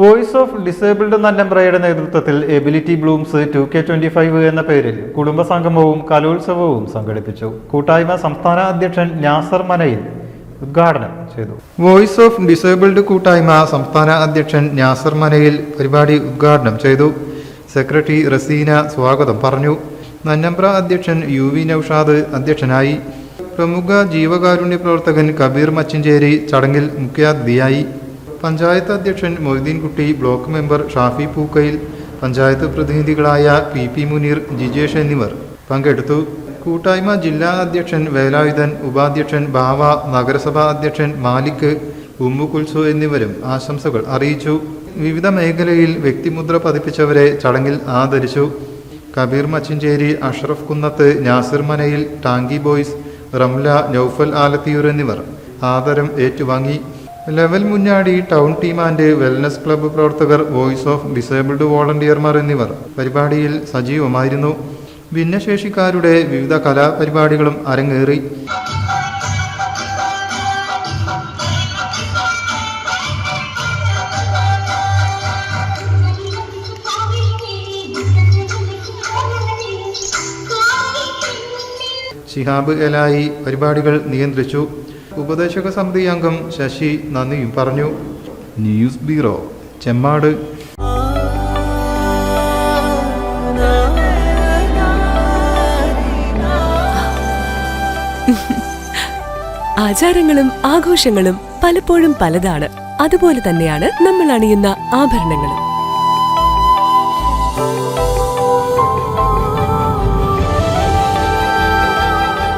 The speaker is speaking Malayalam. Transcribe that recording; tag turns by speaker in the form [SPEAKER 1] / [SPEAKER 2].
[SPEAKER 1] വോയിസ് ഓഫ് ഡിസേബിൾഡ് നല്ലമ്പ്രയുടെ നേതൃത്വത്തിൽ ability blooms two K twenty five എന്ന പേരിൽ കുടുംബ സംഗമവും കലോത്സവവും സംഘടിപ്പിച്ചു. കൂട്ടായ്മ സംസ്ഥാന അധ്യക്ഷൻ നാസർ മനയിൽ ഉദ്ഘാടനം ചെയ്തു. വോയിസ് ഓഫ് ഡിസേബിൾഡ് കൂട്ടായ്മ സംസ്ഥാന അധ്യക്ഷൻ നാസർ മനയിൽ പരിപാടി ഉദ്ഘാടനം ചെയ്തു. സെക്രട്ടറി റസീന സ്വാഗതം പറഞ്ഞു. നന്നമ്പ്ര അധ്യക്ഷൻ യു വി നൌഷാദ് അധ്യക്ഷനായി. പ്രമുഖ ജീവകാരുണ്യ പ്രവർത്തകൻ കബീർ മച്ചിഞ്ചേരി ചടങ്ങിൽ മുഖ്യാതിഥിയായി. പഞ്ചായത്ത് അധ്യക്ഷൻ മൊയ്തീൻകുട്ടി ബ്ലോക്ക് മെമ്പർ ഷാഫി പൂക്കയിൽ പഞ്ചായത്ത് പ്രതിനിധികളായ പി പി മുനീർ ജിജേഷ് എന്നിവർ പങ്കെടുത്തു. കൂട്ടായ്മ ജില്ലാ അധ്യക്ഷൻ വേലായുധൻ ഉപാധ്യക്ഷൻ ബാവ നഗരസഭാ അധ്യക്ഷൻ മാലിക് ഉമ്മു കുൽസു എന്നിവരും ആശംസകൾ അറിയിച്ചു. വിവിധ മേഖലയിൽ വ്യക്തിമുദ്ര പതിപ്പിച്ചവരെ ചടങ്ങിൽ ആദരിച്ചു. കബീർ മച്ചിഞ്ചേരി അഷ്റഫ് കുന്നത്ത് നാസിർ മനയിൽ ടാങ്കി ബോയ്സ് റംല നൌഫൽ ആലത്തിയൂർ എന്നിവർ ആദരം ഏറ്റുവാങ്ങി. Level Munnadi town team and wellness club പ്രവർത്തകർ വോയിസ് ഓഫ് ഡിസേബിൾഡ് വോളണ്ടിയർമാർ എന്നിവർ. പരിപാടിയിൽ സജീവമായിരുന്നു. ഭിന്നശേഷിക്കാരുടെ വിവിധ കലാപരിപാടികളും അരങ്ങേറി. ഷിഹാബ് എലായി പരിപാടികൾ നിയന്ത്രിച്ചു. ഉപദേശക സമിതി അംഗം ശശി നന്ദിയും പറഞ്ഞു. News bureau Chemmad.
[SPEAKER 2] ആചാരങ്ങളും ആഘോഷങ്ങളും പലപ്പോഴും പലതാണ്. അതുപോലെ തന്നെയാണ് നമ്മൾ അണിയുന്ന ആഭരണങ്ങളും.